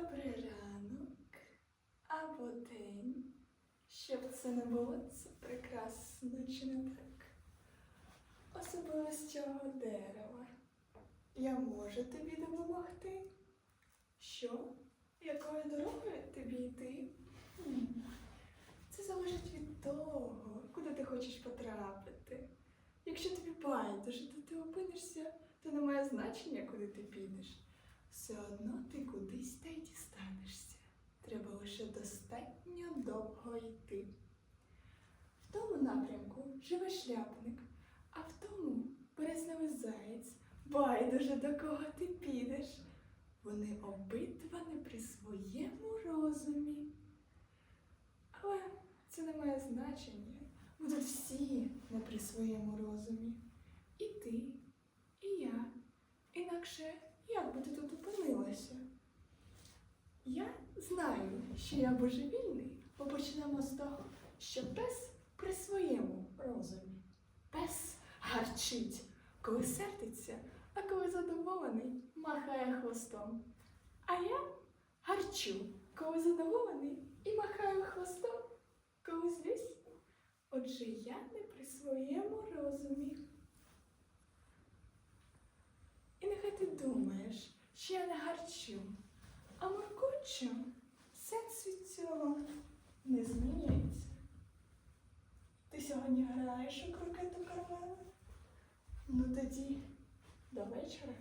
Добрий ранок або день. Щоб це не було, це прекрасно, чи не так? Особливо з цього дерева. Я можу тобі допомогти. Що? Якою дорогою тобі йти? Це залежить від того, куди ти хочеш потрапити. Якщо тобі байдуже, то ти опинишся, то не має значення, куди ти підеш. Все одно ти куди. Лише достатньо довго йти. В тому напрямку живе шляпник, а в тому березневий заєць. Байдуже до кого ти підеш. Вони обидва не при своєму розумі. Але це не має значення. Тут всі не при своєму розумі. І ти, і я. Інакше як би ти тут опинилася? Я знаю, що я божевільний, бо почнемо з того, що пес при своєму розумі. Пес гарчить, коли сердиться, а коли задоволений, махає хвостом. А я гарчу, коли задоволений і махаю хвостом, коли злюсь. Отже, я не при своєму розумі. І нехай ти думаєш, що я не гарчу, а моркочу, сенс від цього не змінюється. Ти сьогодні граєш у крокету Кармела? Ну тоді до вечора.